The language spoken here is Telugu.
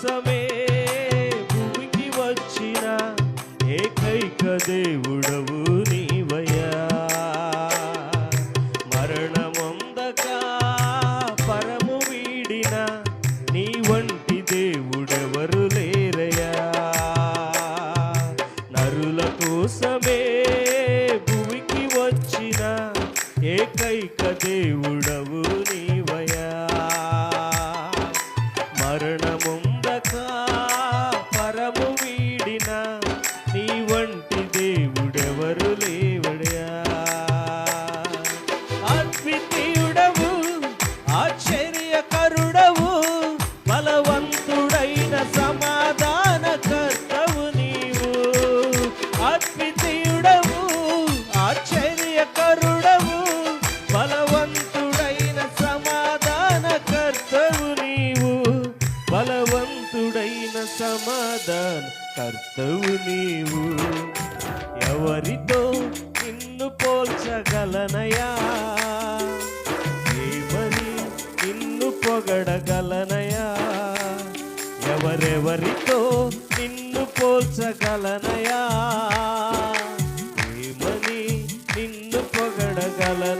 కోసమే భూమికి వచ్చిన ఏకైక దేవుడవు నీవయ్యా. మరణమొందక పరము వీడిన నీ వంటి దేవుడెవరు లేరయ్యా. నరుల కోసమే భూమికి వచ్చిన ఏకైక దేవుడవు నీవయా మరణము దేవుడెవరు లేవడయా? అద్వితీయుడవు ఆశ్చర్యకరుడవు బలవంతుడైన సమాధాన కర్తవు నీవు. అద్వితీయుడవు ఆశ్చర్యకరుడవు బలవంతుడైన సమాధాన కర్తవు నీవు. బలవంతుడైన సమాధాన కర్తవు నీవు. ఎవరితో నిన్ను పోల్చగలనయా? ఏమని నిన్ను పొగడగలనయా? ఎవరెవరితో నిన్ను పోల్చగలనయా? ఏమని నిన్ను పొగడగలన